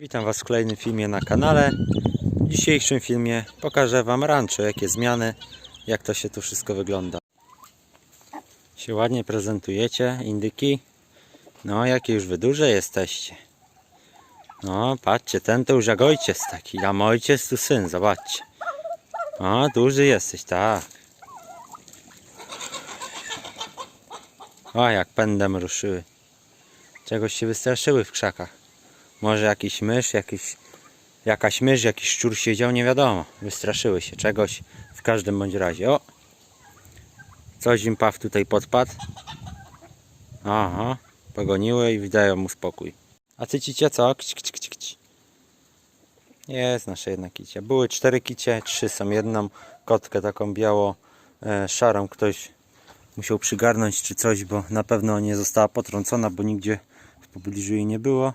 Witam Was w kolejnym filmie na kanale. W dzisiejszym filmie pokażę Wam rancho, jakie zmiany, jak to się tu wszystko wygląda. Się ładnie prezentujecie, indyki. No, jakie już Wy duże jesteście. No, patrzcie, ten to już jak ojciec taki, a mój ojciec tu syn, zobaczcie. O, duży jesteś, tak. O, jak pędem ruszyły. Czegoś się wystraszyły w krzakach. Może jakiś mysz, jakiś, jakaś mysz, jakiś szczur siedział, nie wiadomo. Wystraszyły się czegoś w każdym bądź razie. O! Coś im paw tutaj podpadł. Aha, pogoniły i wydają mu spokój. A ty cicie co? Kć, kć, kć, kć. Jest nasza jedna kicia. Były cztery kicie, trzy są jedną. Kotkę taką biało e, szarą ktoś musiał przygarnąć czy coś, bo na pewno nie została potrącona, bo nigdzie w pobliżu jej nie było.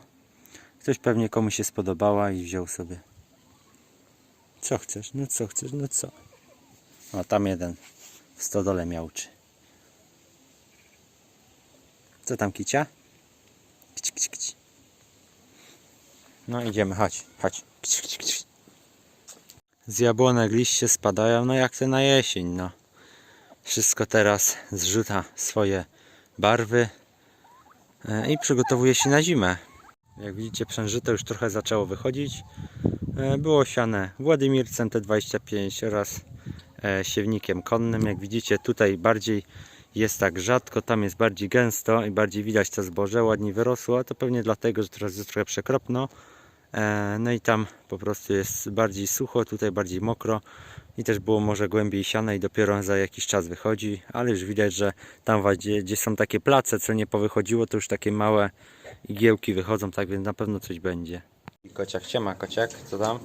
Ktoś pewnie komuś się spodobała i wziął sobie. Co chcesz? No co chcesz? No co? O, tam jeden w stodole miałczy. Co tam kicia? Kić, kić, kić. No idziemy, chodź, chodź. Kić, kić, kić. Z jabłonek liście spadają, no jak te na jesień, no. Wszystko teraz zrzuca swoje barwy e, i przygotowuje się na zimę. Jak widzicie przężyto już trochę zaczęło wychodzić. E, Było siane Władimir CT25 oraz e, siewnikiem konnym. Jak widzicie tutaj bardziej jest tak rzadko, tam jest bardziej gęsto i bardziej widać to zboże, ładnie wyrosło, to pewnie dlatego, że teraz jest trochę przekropno. E, No i tam po prostu jest bardziej sucho, tutaj bardziej mokro i też było może głębiej siane i dopiero za jakiś czas wychodzi, ale już widać, że tam gdzie, gdzie są takie place, co nie powychodziło, to już takie małe igiełki wychodzą, tak więc na pewno coś będzie. Kociak, siema kociak, co tam?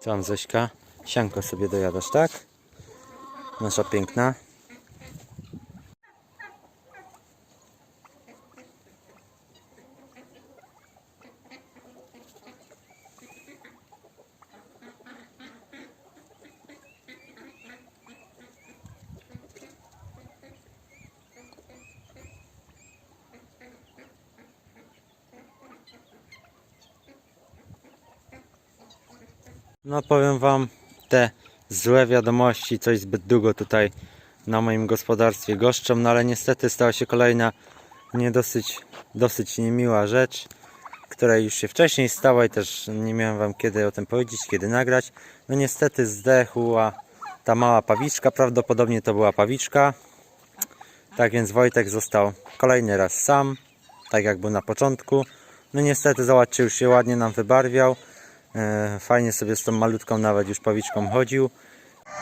Co tam Zośka? Sianko sobie dojadasz, tak? Nasza piękna. No powiem wam, te złe wiadomości coś zbyt długo tutaj na moim gospodarstwie goszczą, no ale niestety stała się kolejna nie dosyć, dosyć niemiła rzecz, która już się wcześniej stała i też nie miałem wam kiedy o tym powiedzieć, kiedy nagrać. No niestety zdechła ta mała pawiczka, prawdopodobnie to była pawiczka. Tak więc Wojtek został kolejny raz sam, tak jak był na początku. No niestety zobaczcie, już się ładnie nam wybarwiał. E, Fajnie sobie z tą malutką nawet już pawiczką chodził.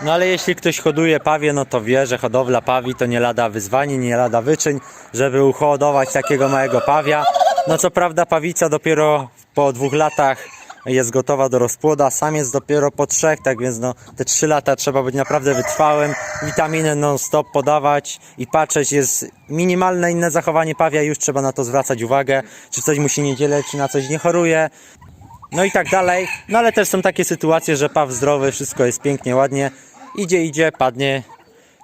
No ale jeśli ktoś hoduje pawie, no to wie, że hodowla pawi to nie lada wyzwanie, nie lada wyczyn, żeby uhodować takiego małego pawia. No co prawda pawica dopiero po dwóch latach jest gotowa do rozpłoda, sam jest dopiero po trzech, tak więc no te trzy lata trzeba być naprawdę wytrwałym, witaminy non stop podawać i patrzeć, jest minimalne inne zachowanie pawia, już trzeba na to zwracać uwagę, czy coś mu się nie czy na coś nie choruje, no i tak dalej. No ale też są takie sytuacje, że paw zdrowy, wszystko jest pięknie, ładnie. Idzie, idzie, padnie.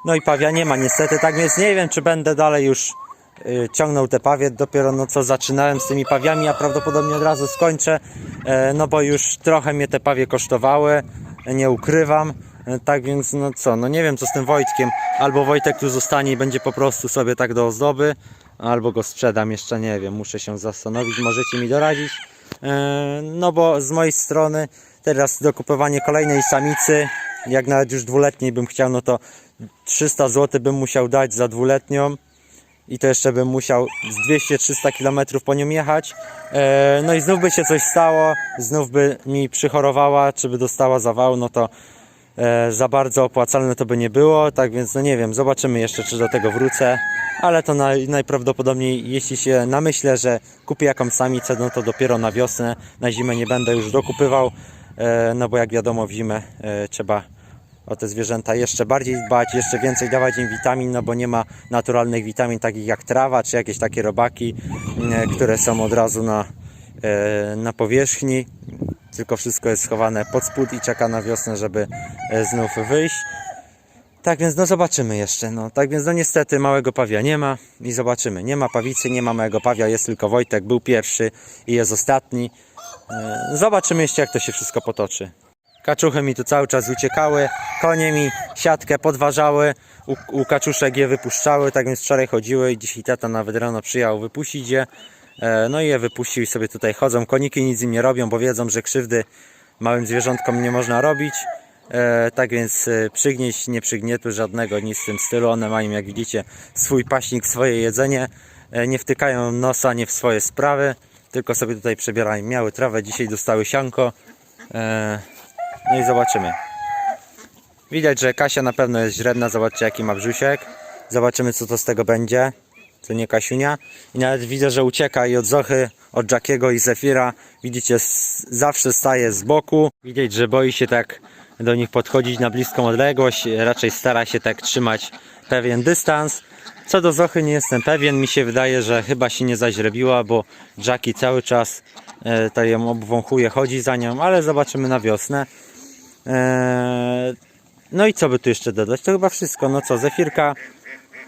No i pawia nie ma niestety, tak więc nie wiem, czy będę dalej już y, ciągnął te pawie. Dopiero no co zaczynałem z tymi pawiami, a prawdopodobnie od razu skończę. E, no bo już trochę mnie te pawie kosztowały, nie ukrywam. E, Tak więc no co, no nie wiem co z tym Wojtkiem. Albo Wojtek tu zostanie i będzie po prostu sobie tak do ozdoby, albo go sprzedam, jeszcze nie wiem, muszę się zastanowić, możecie mi doradzić. E, No bo z mojej strony teraz dokupowanie kolejnej samicy, jak nawet już dwuletniej bym chciał, no to 300 zł bym musiał dać za dwuletnią i to jeszcze bym musiał z 200-300 km po nią jechać. E, No i znów by się coś stało, znów by mi przychorowała, czy by dostała zawał, no to za bardzo opłacalne to by nie było, tak więc no nie wiem, zobaczymy jeszcze czy do tego wrócę, ale to naj, najprawdopodobniej jeśli się namyślę, że kupię jakąś samicę, no to dopiero na wiosnę, na zimę nie będę już dokupywał, e, no bo jak wiadomo w zimę e, trzeba o te zwierzęta jeszcze bardziej dbać, jeszcze więcej dawać im witamin, no bo nie ma naturalnych witamin takich jak trawa, czy jakieś takie robaki, e, które są od razu na, e, na powierzchni, tylko wszystko jest schowane pod spód i czeka na wiosnę, żeby e, znów wyjść. Tak więc no zobaczymy jeszcze. No, tak więc no niestety małego pawia nie ma i zobaczymy. Nie ma pawicy, nie ma małego pawia, jest tylko Wojtek, był pierwszy i jest ostatni. E, Zobaczymy jeszcze jak to się wszystko potoczy. Kaczuchy mi tu cały czas uciekały, konie mi siatkę podważały, u, u kaczuszek je wypuszczały, tak więc wczoraj chodziły i dzisiaj tata nawet rano przyjechał wypuścić je. E, No i je wypuścił i sobie tutaj chodzą. Koniki nic im nie robią, bo wiedzą, że krzywdy małym zwierzątkom nie można robić. E, tak więc e, przygnieść nie przygnietu żadnego, nic w tym stylu. One mają, jak widzicie, swój paśnik, swoje jedzenie. Nie wtykają nosa nie w swoje sprawy, tylko sobie tutaj przebierają. Miały trawę, dzisiaj dostały sianko. No i zobaczymy. Widać, że Kasia na pewno jest źrebna. Zobaczcie, jaki ma brzusiek. Zobaczymy, co to z tego będzie. To nie Kasiunia. I nawet widzę, że ucieka i od Zochy, od Jackiego i Zefira. Widzicie, zawsze staje z boku. Widać, że boi się tak do nich podchodzić na bliską odległość. Raczej stara się tak trzymać pewien dystans. Co do Zochy nie jestem pewien. Mi się wydaje, że chyba się nie zaźrebiła, bo Jackie cały czas e, to ją obwąchuje, chodzi za nią, ale zobaczymy na wiosnę. Eee, no i co by tu jeszcze dodać? To chyba wszystko. No co, Zefirka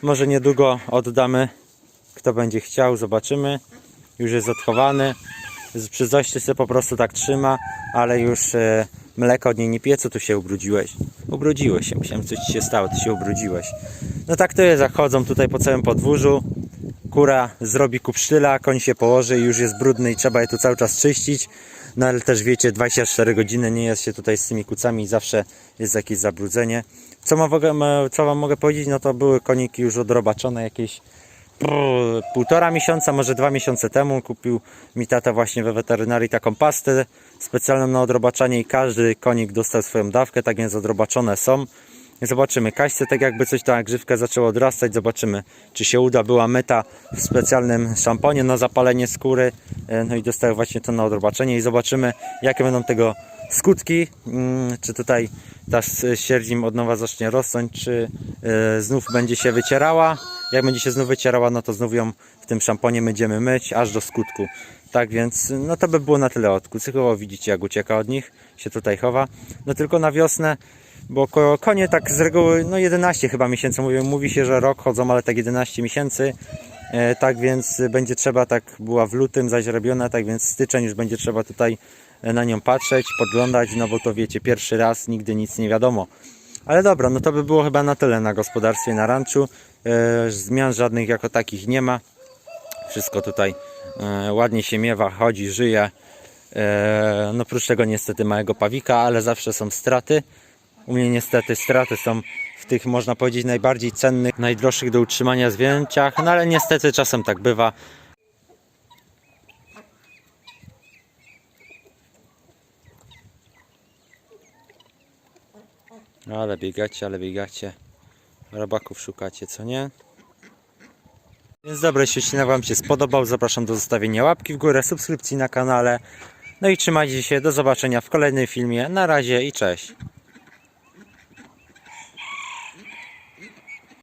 może niedługo oddamy. Kto będzie chciał, zobaczymy. Już jest odchowany. Przy zoście się po prostu tak trzyma, ale już e, mleko od niej nie piecu, tu się ubrudziłeś. Ubrudziłeś się, myślałem, coś ci się stało, ty się ubrudziłeś. No tak to jest, jak chodzą tutaj po całym podwórzu. Kura zrobi kupsztyla, koń się położy i już jest brudny i trzeba je tu cały czas czyścić. No ale też wiecie, 24 godziny nie jest się tutaj z tymi kucami i zawsze jest jakieś zabrudzenie. Co, ma- co wam mogę powiedzieć? No to były koniki już odrobaczone jakieś półtora miesiąca, może dwa miesiące temu. Kupił mi tata właśnie we weterynarii taką pastę specjalną na odrobaczanie i każdy konik dostał swoją dawkę, tak więc odrobaczone są. Zobaczymy. Kaśce tak jakby coś ta grzywka zaczęła odrastać. Zobaczymy, czy się uda. Była myta w specjalnym szamponie na zapalenie skóry. E, No i dostały właśnie to na odrobaczenie i zobaczymy, jakie będą tego skutki. Mm, Czy tutaj ta sierdzim od nowa zacznie rosnąć, czy e, znów będzie się wycierała. Jak będzie się znów wycierała, no to znów ją w tym szamponie będziemy myć aż do skutku. Tak więc, no to by było na tyle od kucychowo. Widzicie, jak ucieka od nich, się tutaj chowa. No tylko na wiosnę bo ko- konie tak z reguły, no 11 chyba miesięcy mówią, mówi się, że rok chodzą, ale tak 11 miesięcy, e, tak więc będzie trzeba, tak była w lutym zaś robiona, tak więc styczeń już będzie trzeba tutaj e, na nią patrzeć, podglądać, no bo to wiecie, pierwszy raz, nigdy nic nie wiadomo. Ale dobra, no to by było chyba na tyle na gospodarstwie, na ranczu, e, zmian żadnych jako takich nie ma, wszystko tutaj e, ładnie się miewa, chodzi, żyje, e, no oprócz tego niestety małego pawika, ale zawsze są straty, u mnie niestety straty są w tych, można powiedzieć, najbardziej cennych, najdroższych do utrzymania zwierzęciach, no ale niestety czasem tak bywa. Ale biegacie, ale biegacie. Robaków szukacie, co nie? Więc dobra, jeśli Wam się spodobał, zapraszam do zostawienia łapki w górę, subskrypcji na kanale. No i trzymajcie się, do zobaczenia w kolejnym filmie. Na razie i cześć.